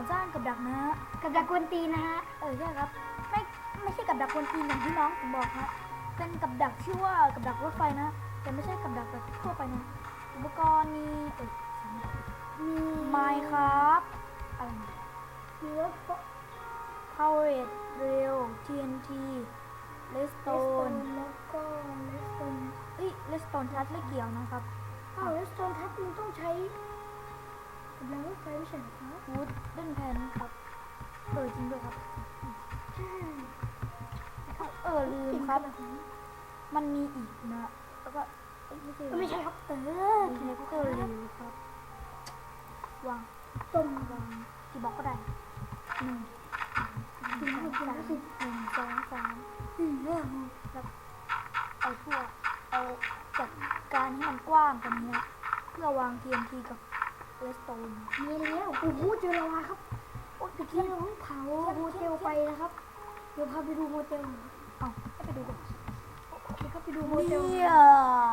การสร้างกับดักนะฮะกับดักกวนตีนนะฮะ เออใช่ครับ ไม่ไม่ใช่กับดักคนจีนอย่างที่น้องผมบอกฮะเป็นกับดักชื่อว่ากับดักรถไฟนะ แต่ไม่ใช่กับดักแบบทั่วไปนะ อุปกรณ์มีเออมีไมค์ครับอะไรนะมีรถ Power Rail TNT เลสโต Redstone นแล้วก็เลสโตนเอ้ย Redstone ทัชไม่เกี่ยวนะครับอ้าวเลสโตนทับมันต้องใช้ กับดักรถไฟไม่ใช่เหรอครับ Wooden Pen ครับเออจริงด้วยครับใช่เออลืมครับ มันมีอีกนะแล้วก็เอ้ยไม่ใช่ไม่ใช่ครับเออมีเลเตอร์ริวครับวางต้มวางกี่บล็อกก็ได้หนึ่งกินสองกินสามแล้วสิหนึ่งสองสามอืมเนี่ยเอาทั่วเอาจัดการให้มันกว้างกว่านี้นะเพื่อวาง TNT กับ เรสโตนมีแล้วโอ้โหเจอละวาครับโอ้ยตะกี้เราเพิ่งเผาโมเตลไปนะครับ เดี๋ยวพาไปดูโมเตลหน่อยเอาให้ไปดูก่อนเดี๋ยวก็ไปดูโมเตลเนี่ย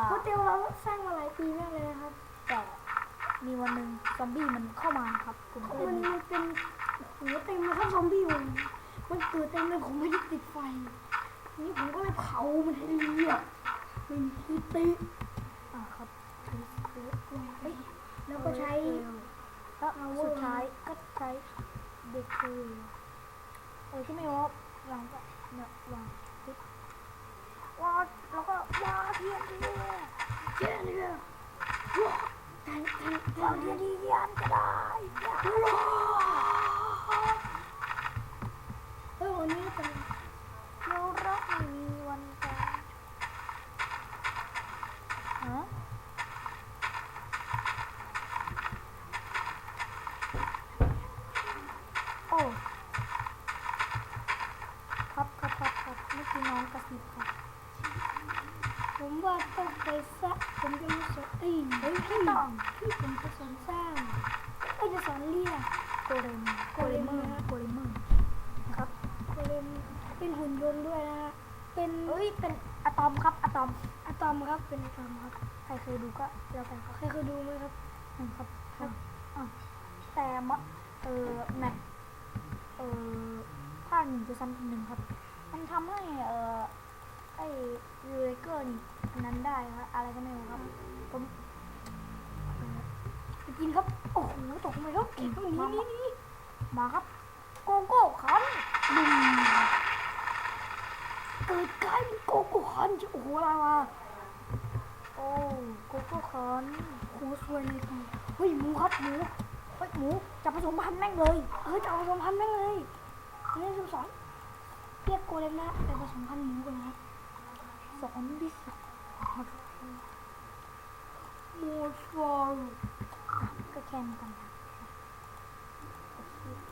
โมเตลเราสร้างมาหลายปีมากเลยนะครับ แต่มีวันหนึ่งซอมบี้มันเข้ามาครับผมก็เลยมันมีมันเป็นโอ้โหเต็มเลยครับซอมบี้มันมันเกิดเต็มเลยผมไม่ได้ติดไฟ นี่ผมก็เลยเผามันให้เรียบไม่มีที่ติอ่าครับ เฮ้ยแล้วก็ใช้ แล้ว สุดท้ายก็ใช้เด็กคูเออที่ไม่ว่าหลังจากเนี่ยวางปึ๊บวาแล้วก็วาเทียนทีเทียนี่ยว้าแทงแทงแทวางเทียนทียนก็ได้อย่า เออวันนี้เป็น เรารักไม่มีวันตายฮะโอ้ครับครับครับครับเมื่อกี้น้องกระซิบครับ ผม ว่าต้องไปซะผมจะมาสอนเอ้ยพี่ต้องที่ผมจะสอนสร้างเอ้ยจะสอนเรียกโกเลมโกเลเมอร์โกเลเมอร์นะครับโคเรมเป็นหุ่นยนต์ด้วยนะฮะเป็นเอ้ยเป็นอะตอมครับอะตอมอะตอมครับเป็นอะตอมครับใครเคยดูก็แล้วกันครับใครเคยดูไหมครับนะครับครับอะแต่มะเออแมปเออภาคหนึ่งจะซ้ำหนึ่งครับ มันทำให้เออ ไอยูเรเกอร์นี่อันนั้นได้ครับอะไรก็ไม่รู้ครับ ผมไปกินครับ โอ้โหตกมาแล้วเก่งตรงนี้นี่นี่มาครับ โกโก้คันบึ้มเกิดกลายเป็นโกโก้คันโอ้โหอะไรวะโอ้โกโก้คันโหสวยเลยพี่เฮ้ยหมูครับหมูเฮ้ยหมูจับผสมพันธุ์แม่งเลยเฮ้ยจะผสมพันธุ์แม่งเลยนี่ดูสอนเรียกโกเลมนะไปผสมพันธุ์หมูกันนะครับ สอนดิสหมูฟอร์ก็แค่นี้กัน